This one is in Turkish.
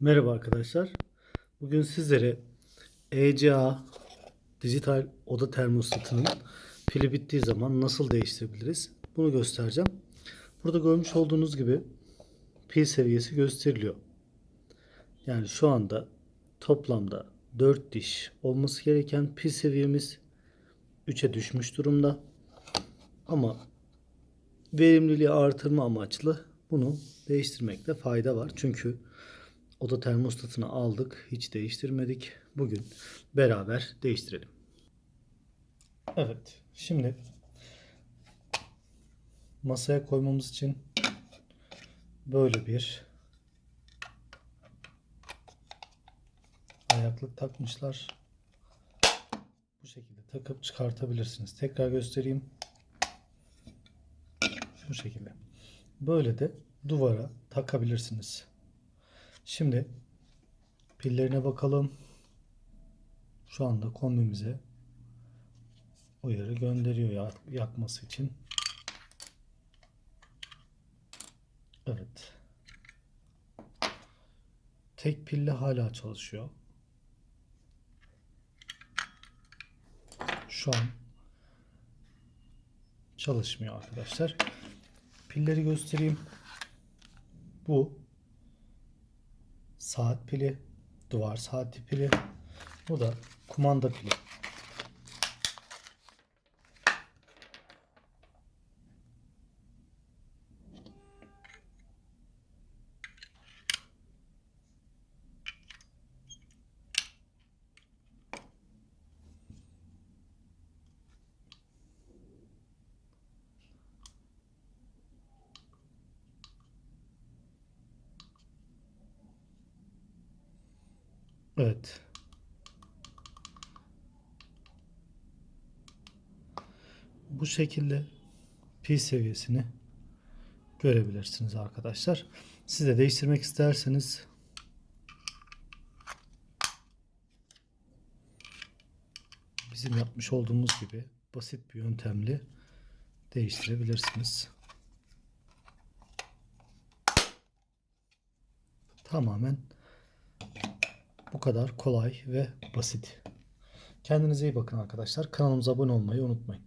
Merhaba arkadaşlar. Bugün sizlere ECA dijital oda termostatının pili bittiği zaman nasıl değiştirebiliriz? Bunu göstereceğim. Burada görmüş olduğunuz gibi pil seviyesi gösteriliyor. Yani şu anda toplamda 4 diş olması gereken pil seviyemiz 3'e düşmüş durumda. Ama verimliliği artırma amaçlı bunu değiştirmekte fayda var. Çünkü oda termostatını aldık, hiç değiştirmedik. Bugün beraber değiştirelim. Evet, şimdi masaya koymamız için böyle bir ayaklık takmışlar. Bu şekilde takıp çıkartabilirsiniz. Tekrar göstereyim. Bu şekilde. Böyle de duvara takabilirsiniz. Şimdi pillerine bakalım. Şu anda kombimize uyarı gönderiyor yak- yakması için. Evet. Tek pille hala çalışıyor. Şu an çalışmıyor arkadaşlar. Pilleri göstereyim. Bu saat pili, duvar saati pili. Bu da kumanda pili. Evet. Bu şekilde pil seviyesini görebilirsiniz arkadaşlar. Siz de değiştirmek isterseniz bizim yapmış olduğumuz gibi basit bir yöntemle değiştirebilirsiniz. Tamamen bu kadar kolay ve basit. Kendinize iyi bakın arkadaşlar. Kanalımıza abone olmayı unutmayın.